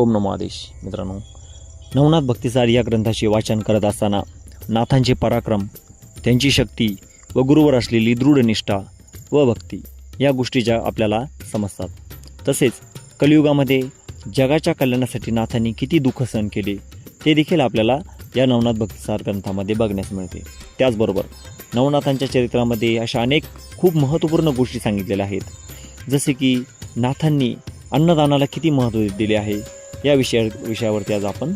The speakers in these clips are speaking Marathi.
ओम नमो आदेश मित्रांनो. नवनाथ भक्तिसार या ग्रंथाचे वाचन करत असताना नाथांचे पराक्रम त्यांची शक्ती व गुरुवर असलेली दृढ निष्ठा व भक्ती या गोष्टी ज्या आपल्याला समजतात. तसेच कलियुगामध्ये जगाच्या कल्याणासाठी नाथांनी किती दुःख सहन केले ते देखील आपल्याला या नवनाथ भक्तिसार ग्रंथामध्ये बघण्यास मिळते. त्याचबरोबर नवनाथांच्या चरित्रामध्ये अशा अनेक खूप महत्त्वपूर्ण गोष्टी सांगितलेल्या आहेत. जसे की नाथांनी अन्नदानाला किती महत्त्व दिले आहे या विषया विषयावरती आज आपण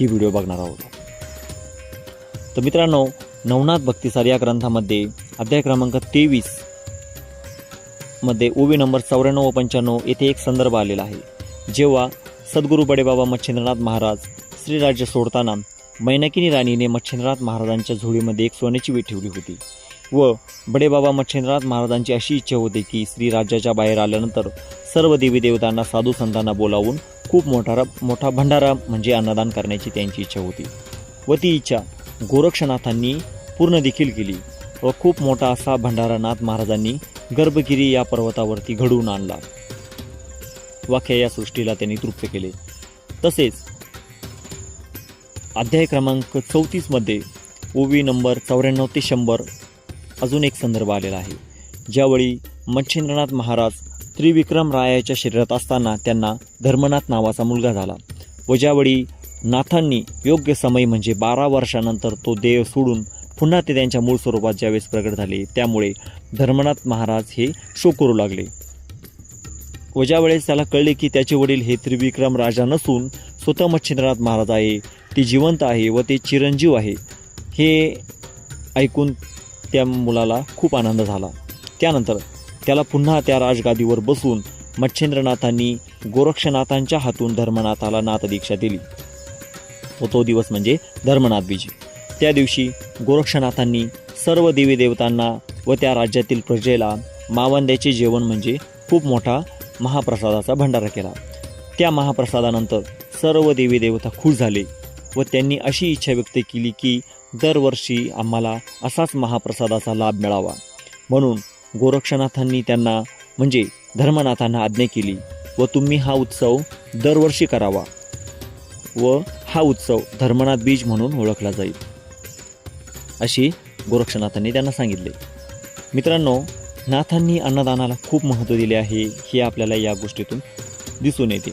ही व्हिडिओ बघणार आहोत. तर मित्रांनो नवनाथ भक्तिसार या ग्रंथामध्ये अध्याय क्रमांक तेवीसमध्ये ओवी नंबर चौऱ्याण्णव व पंच्याण्णव येथे एक संदर्भ आलेला आहे. जेव्हा सद्गुरू बडेबाबा मच्छिंद्रनाथ महाराज श्रीराज्य सोडताना मैनाकिनी राणीने मच्छिंद्रनाथ महाराजांच्या झोळीमध्ये एक सोन्याची वेळ ठेवली होती. व बडेबाबा मच्छेंद्रनाथ महाराजांची अशी इच्छा होती की श्री राज्याच्या बाहेर आल्यानंतर सर्व देवी देवतांना साधू संतांना बोलावून खूप मोठा मोठा भंडारा म्हणजे अन्नदान करण्याची त्यांची इच्छा होती व ती इच्छा गोरक्षनाथांनी पूर्ण देखील केली व खूप मोठा असा भंडारा नाथ महाराजांनी गर्भगिरी या पर्वतावरती घडवून आणला. वाख्या या सृष्टीला त्यांनी तृप्त केले. तसेच अध्याय क्रमांक चौतीसमध्ये ओवी नंबर चौऱ्याण्णव ते शंभर अजून एक संदर्भ आलेला आहे. ज्यावेळी मच्छिंद्रनाथ महाराज त्रिविक्रम रायाच्या शरीरात असताना त्यांना धर्मनाथ नावाचा मुलगा झाला व ज्यावेळी नाथांनी योग्य समय म्हणजे बारा वर्षानंतर तो देव सोडून पुन्हा ते त्यांच्या मूळ स्वरूपात ज्यावेळेस प्रगट झाले त्यामुळे धर्मनाथ महाराज हे शो करू लागले. व ज्यावेळेस त्याला कळले की त्याचे वडील हे त्रिविक्रम राजा नसून स्वतः मच्छिंद्रनाथ महाराज आहे ते जिवंत आहे व ते चिरंजीव आहे हे ऐकून त्या मुलाला खूप आनंद झाला. त्यानंतर त्याला पुन्हा त्या राजगादीवर बसून मच्छिंद्रनाथांनी गोरक्षनाथांच्या हातून धर्मनाथाला नाथदीक्षा दिली. व तो दिवस म्हणजे धर्मनाथ बीजी त्या दिवशी गोरक्षनाथांनी सर्व देवी देवतांना व त्या राज्यातील प्रजेला मावंद्याचे जेवण म्हणजे खूप मोठा महाप्रसादाचा भंडारा केला. त्या महाप्रसादानंतर सर्व देवी देवता खुश झाले. व त्यांनी अशी इच्छा व्यक्त केली की दरवर्षी आम्हाला असाच महाप्रसादाचा लाभ मिळावा. म्हणून गोरक्षनाथांनी त्यांना म्हणजे धर्मनाथांना आज्ञा केली व तुम्ही हा उत्सव दरवर्षी करावा व हा उत्सव धर्मनाथ बीज म्हणून ओळखला जाईल. अशी गोरक्षनाथांनी त्यांना सांगितले. मित्रांनो नाथांनी अन्नदानाला खूप महत्त्व दिले आहे हे आपल्याला या गोष्टीतून दिसून येते.